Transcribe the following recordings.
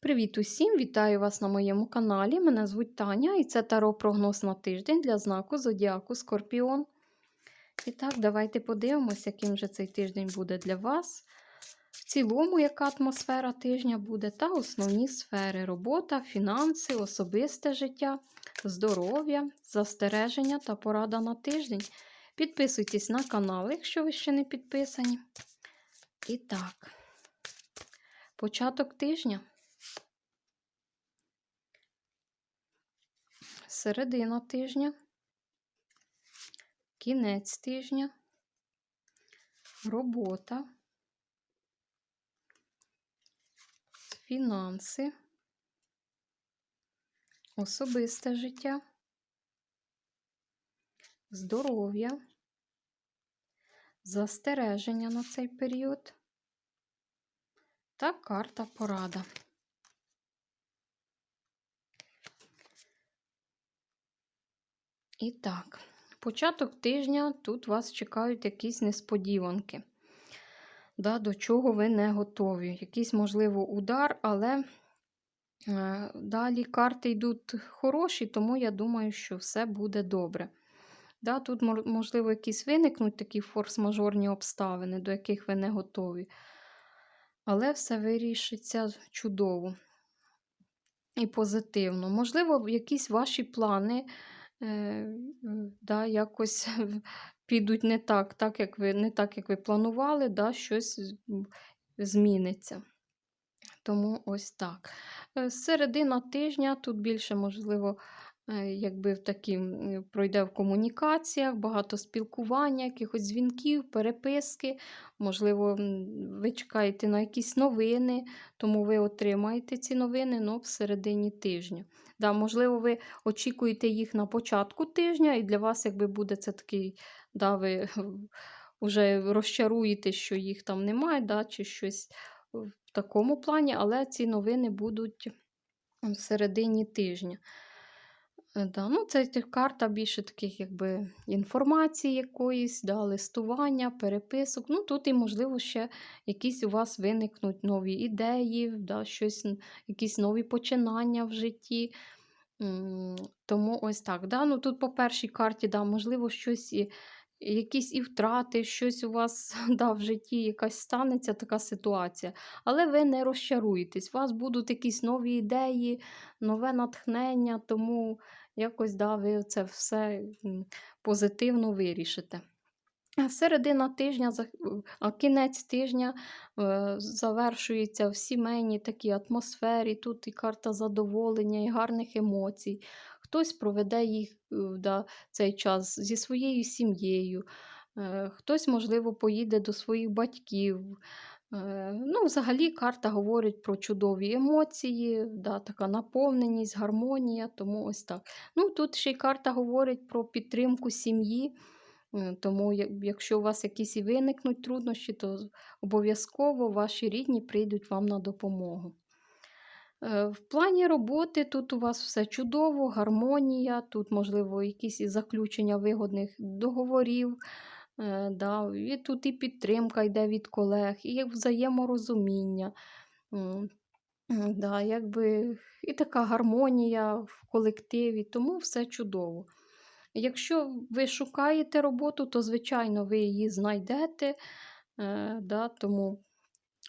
Привіт усім! Вітаю вас на моєму каналі. Мене звуть Таня і це таро прогноз на тиждень для знаку Зодіаку Скорпіон. І так, давайте подивимося, яким же цей тиждень буде для вас. В цілому, яка атмосфера тижня буде, та основні сфери: робота, фінанси, особисте життя, здоров'я, застереження та порада на тиждень. Підписуйтесь на канал, якщо ви ще не підписані. І так, початок тижня. Середина тижня, кінець тижня, робота, фінанси, особисте життя, здоров'я, застереження на цей період. Та карта порада. І так, початок тижня тут вас чекають якісь несподіванки, да, до чого ви не готові. Якийсь, можливо, удар, але е, далі карти йдуть хороші, тому я думаю, що все буде добре. Да, Тут, можливо, якісь виникнуть такі форс-мажорні обставини, до яких ви не готові. Але все вирішиться чудово і позитивно. Можливо, якісь ваші плани е, да, якось підуть не так, так як ви не так, як ви планували, да, щось зміниться. Тому ось так. Е, середина тижня тут більше, можливо, якби в такі пройде в комунікаціях, багато спілкування, якихось дзвінків, переписки. Можливо, ви чекаєте на якісь новини, тому ви отримаєте ці новини ну, середині тижня. Да, Можливо, ви очікуєте їх на початку тижня, і для вас, якби буде це такий, да, ви вже розчаруєте, що їх там немає, да, чи щось в такому плані, але ці новини будуть в середині тижня. Е, да, ну Це карта більше таких якби інформації якоїсь, да, листування, переписок. Ну Тут і, можливо, ще якісь у вас виникнуть нові ідеї, да, щось, якісь нові починання в житті. Тому ось так. Да, ну Тут по першій карті, да, можливо, щось і якісь і втрати, щось у вас да, в житті якась станеться така ситуація. Але ви не розчаруєтесь, у вас будуть якісь нові ідеї, нове натхнення, тому якось да, ви це все позитивно вирішите. Середина тижня, а кінець тижня е, завершується в сімейній такій атмосфері. Тут і карта задоволення, і гарних емоцій. Хтось проведе їх е, да, цей час зі своєю сім'єю, е, хтось, можливо, поїде до своїх батьків. Ну, Взагалі карта говорить про чудові емоції, да, така наповненість, гармонія, тому ось так. Ну, Тут ще й карта говорить про підтримку сім'ї. Е, тому, якщо у вас якісь і виникнуть труднощі, то обов'язково ваші рідні прийдуть вам на допомогу. Е, в плані роботи тут у вас все чудово, гармонія, тут, можливо, якісь і заключення вигодних договорів. Е, да, і Тут і підтримка йде від колег, і взаєморозуміння. Да, якби І така гармонія в колективі, тому все чудово. Якщо ви шукаєте роботу, то, звичайно, ви її знайдете. Е, да, тому,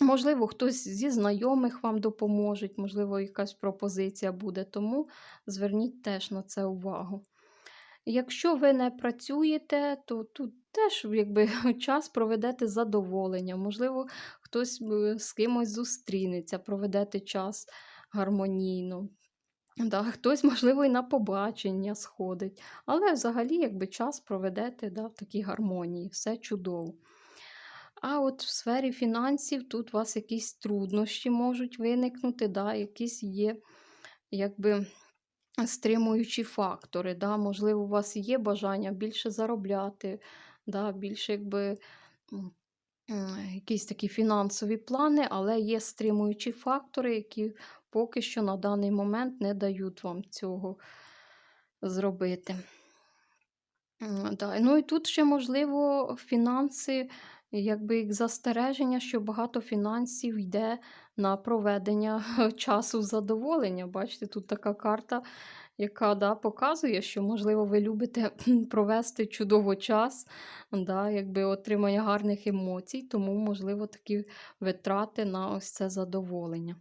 Можливо, хтось зі знайомих вам допоможе, можливо, якась пропозиція буде, тому зверніть теж на це увагу. Якщо ви не працюєте, то тут теж якби, час проведете задоволення. Можливо, хтось е, з кимось зустрінеться, проведете час гармонійно. Да, Хтось, можливо, і на побачення сходить. Але взагалі, якби час проведете да, в такій гармонії, все чудово. А от в сфері фінансів тут у вас якісь труднощі можуть виникнути, да, якісь є якби стримуючі фактори. Да, Можливо, у вас є бажання більше заробляти, да, більше якби. Якісь такі фінансові плани, але є стримуючі фактори, які поки що на даний момент не дають вам цього зробити. Да. Ну і тут ще, можливо, фінанси, якби як застереження, що багато фінансів йде на проведення часу задоволення. Бачите, тут така карта, яка да, показує, що, можливо, ви любите провести чудово час, да, якби отримання гарних емоцій, тому, можливо, такі витрати на ось це задоволення.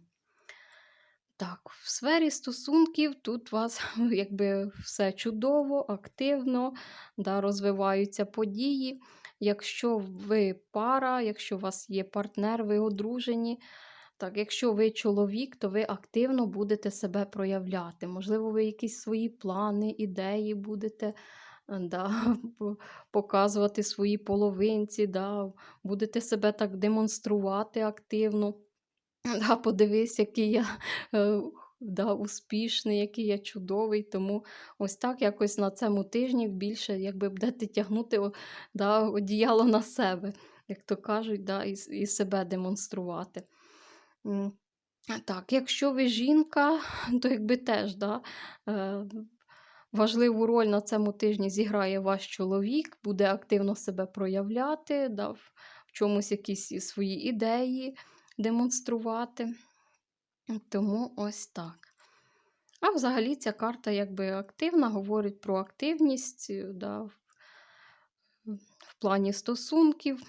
Так, в сфері стосунків тут у вас якби все чудово, активно, да, розвиваються події. Якщо ви пара, якщо у вас є партнер, ви одружені, так, якщо ви чоловік, то ви активно будете себе проявляти. Можливо, ви якісь свої плани, ідеї будете е, да, показувати свої половинці, да, будете себе так демонструвати активно. Да, подивись, який я е, да, успішний, який я чудовий. Тому ось так якось на цьому тижні більше якби будете тягнути да, одіяло на себе, як то кажуть, да, і, і себе демонструвати. Так, якщо ви жінка, то якби теж да, е, важливу роль на цьому тижні зіграє ваш чоловік, буде активно себе проявляти, да, в чомусь якісь свої ідеї демонструвати. Тому ось так. А взагалі ця карта якби активна, говорить про активність е, да, в плані стосунків.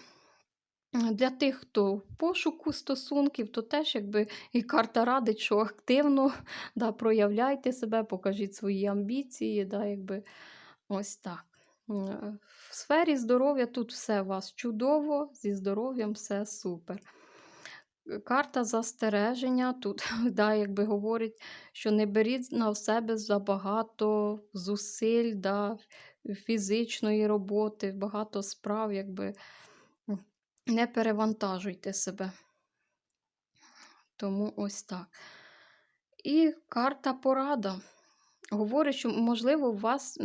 Для тих, хто в пошуку стосунків, то теж якби і карта радить, що активно да, проявляйте себе, покажіть свої амбіції, да, якби ось так. Е, В сфері здоров'я тут все у вас чудово, зі здоров'ям все супер. Карта застереження тут да, якби говорить, що не беріть на себе забагато зусиль, да, фізичної роботи, багато справ, якби не перевантажуйте себе. Тому ось так. І карта порада. Говорить, що, можливо, у вас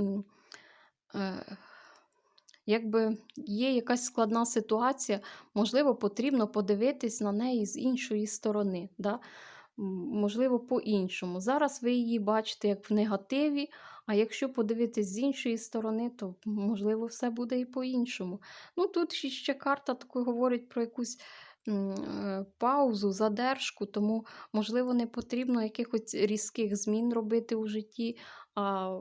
е, якби є якась складна ситуація, можливо, потрібно подивитись на неї з іншої сторони. Да? Можливо, по-іншому. Зараз ви її бачите як в негативі, а якщо подивитись з іншої сторони, то можливо все буде і по-іншому. Ну, тут ще- карта таку говорить про якусь паузу, задержку, тому, можливо, не потрібно якихось різких змін робити у житті, а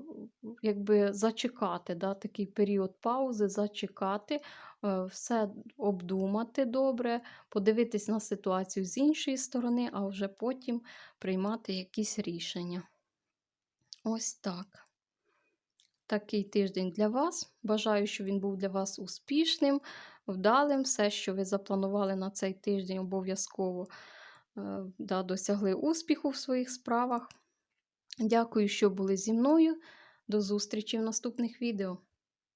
якби зачекати, да, такий період паузи, зачекати, е, все обдумати добре, подивитись на ситуацію з іншої сторони, а вже потім приймати якісь рішення. Ось так. Такий тиждень для вас. Бажаю, щоб він був для вас успішним, вдалим. Все, що ви запланували на цей тиждень, обов'язково е, да, досягли успіху в своїх справах. Дякую, що були зі мною. До зустрічі в наступних відео.